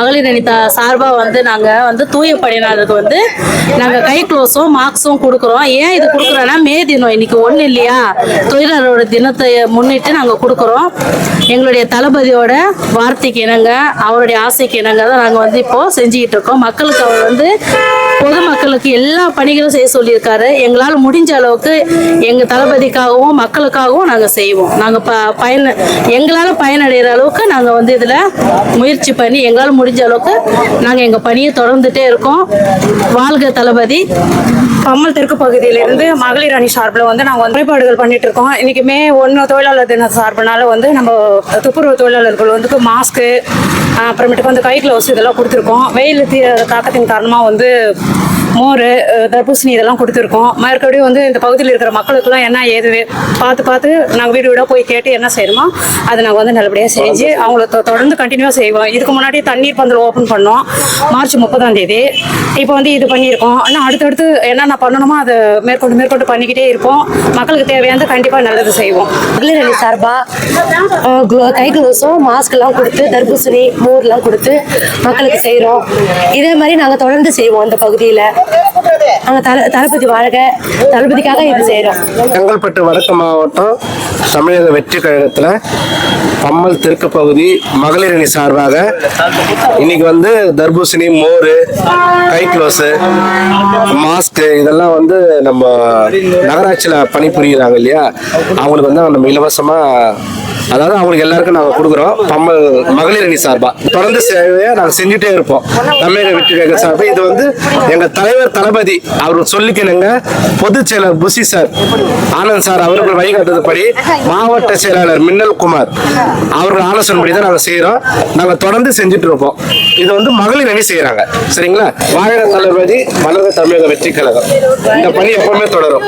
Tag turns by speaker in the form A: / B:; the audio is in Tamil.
A: மகளிர் அணி சார்பாக வந்து நாங்கள் வந்து தூய பணியாளருக்கு வந்து நாங்கள் கை க்ளோஸும் மார்க்ஸும் கொடுக்குறோம். ஏன் இது கொடுக்குறோன்னா மே தினம் இன்னைக்கு ஒன்றும் இல்லையா? தொழிலாளரோட தினத்தை முன்னிட்டு நாங்கள் கொடுக்குறோம். எங்களுடைய தளபதியோட வார்த்தைக்கு இணங்க அவருடைய ஆசைக்கு இணங்க தான் நாங்கள் வந்து இப்போது செஞ்சுக்கிட்டு இருக்கோம். மக்களுக்கு அவர் வந்து பொதுமக்களுக்கு எல்லா பணிகளும் செய்ய சொல்லியிருக்காரு. எங்களால் முடிஞ்ச அளவுக்கு எங்கள் தளபதிக்காகவும் மக்களுக்காகவும் நாங்கள் செய்வோம். நாங்கள் ப பயன் எங்களால் பயனடைகிற அளவுக்கு நாங்கள் வந்து இதில் முயற்சி பண்ணி எங்களால் முடி முடிஞ்ச அளவுக்கு நாங்கள் எங்கள் பணியை தொடர்ந்துட்டே இருக்கோம். வாழ்க தளபதி.
B: பம்மல் தெற்கு பகுதியிலிருந்து மகளிர் அணி சார்பில் வந்து நாங்கள் வந்து முறைப்பாடுகள் பண்ணிட்டு இருக்கோம். இன்னைக்கு மே ஒன்று தொழிலாளர் தின சார்பினால வந்து நம்ம துப்புரவு தொழிலாளர்கள் வந்து மாஸ்க்கு அப்புறமேட்டுக்கு வந்து கை க்ளவுஸ் இதெல்லாம் கொடுத்துருக்கோம். வெயில் தீ தாக்கத்தின் காரணமாக வந்து மோர் தர்பூசணி இதெல்லாம் கொடுத்துருக்கோம். மறுபடியும் வந்து இந்த பகுதியில் இருக்கிற மக்களுக்கெல்லாம் என்ன ஏது பார்த்து பார்த்து நாங்கள் வீடு வீடாக போய் கேட்டு என்ன செய்யணுமோ அதை நாங்கள் வந்து நல்லபடியாக செஞ்சு அவங்கள தொ- தொடர்ந்து கண்டினியூவாக செய்வோம். இதுக்கு முன்னாடி தண்ணீர் பந்தல் ஓப்பன் பண்ணோம். மார்ச் முப்பதாம் தேதி. இப்போ வந்து இது பண்ணியிருக்கோம். ஆனால் அடுத்தடுத்து என்னென்ன பண்ணணுமோ அதை மேற்கொண்டு மேற்கொண்டு பண்ணிக்கிட்டே இருப்போம். மக்களுக்கு தேவையானது கண்டிப்பாக நல்லது செய்வோம்.
C: மகளிர் அணி சார்பாக கை க்ளோஸும் மாஸ்க்லாம் கொடுத்து தர்பூசணி மோர்லாம் கொடுத்து மக்களுக்கு செய்கிறோம் இதே மாதிரி நாங்கள் தொடர்ந்து செய்வோம் அந்த பகுதியில். நாங்கள் தல தளபதி வாழ்க. தளபதிக்காக இது செய்கிறோம்
D: செங்கல்பட்டு வடக்கு மாவட்டம் தமிழக வெற்றி கழகத்தில் பம்மல் தெற்கு பகுதி மகளிர் அணி சார்பாக இன்னைக்கு வந்து தர்பூசணி மோர் கை க்ளோஸு மாஸ்க்கு இதெல்லாம் வந்து நம்ம நகராட்சியில் பணிபுரிகிறாங்க இல்லையா? அவங்களுக்கு வந்து நம்ம இலவசமாக அதாவது அவங்களுக்கு எல்லாருக்கும் நாங்கள் கொடுக்குறோம். பம்மல் மகளிர் அணி சார்பாக தொடர்ந்து சேவையை நாங்கள் செஞ்சுட்டே இருப்போம். தமிழக வெற்றி கழக சார்பு. இது வந்து எங்கள் தலைவர் தளபதி அவர் சொல்லிக்கணுங்க. பொதுச் செயலர் புசி சார் ஆனந்த் சார் அவர்கள் வழிகாட்டுறதுபடி மாவட்ட செயலாளர் மின்னல் குமார் அவர்கள் ஆலோசனைப்படி தான் நாங்கள் செய்கிறோம் நாங்கள் தொடர்ந்து செஞ்சுட்டு இருப்போம். இது வந்து மகளிர் அணி செய்கிறாங்க சரிங்களா? வாழ தளபதி மலர தமிழக வெற்றி கழகம். இந்த பணி எப்பவுமே தொடரும்.